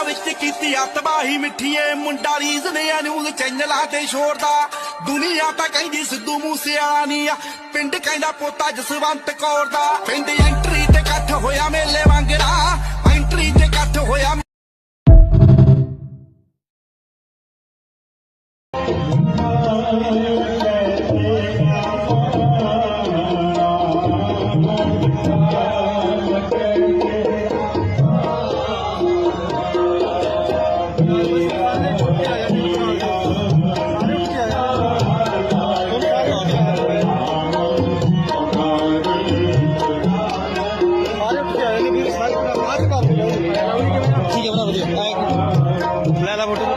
ਦਿਨਾਂ ਵਿੱਚ ਕੀਤੀ ਆ ਤਬਾਹੀ ਮਿੱਠੀਏ। ਮੁੰਡਾ ਰੀਜ਼ ਨੇ ਨਿਊਜ਼ ਚੈਨਲਾਂ ਤੇ ਛੋੜਦਾ। ਦੁਨੀਆ ਤਾਂ ਕਹਿੰਦੀ ਸਿੱਧੂ ਮੂਸੇਵਾਲਾ ਨਹੀਂ ਆ ਪਿੰਡ ਕਹਿੰਦਾ ਪੋਤਾ ਜਸਵੰਤ ਕੌਰ ਦਾ। ਪਿੰਡ ਐਂਟਰੀ ਤੇ ਇਕੱਠ ਹੋਇਆ ਮੇਲੇ ਵਾਂਗਰਾ ਐਂਟਰੀ ਤੇ ਇਕੱਠ ਹੋਇਆ ਲੈ ਲਾ ਫੋਟੋ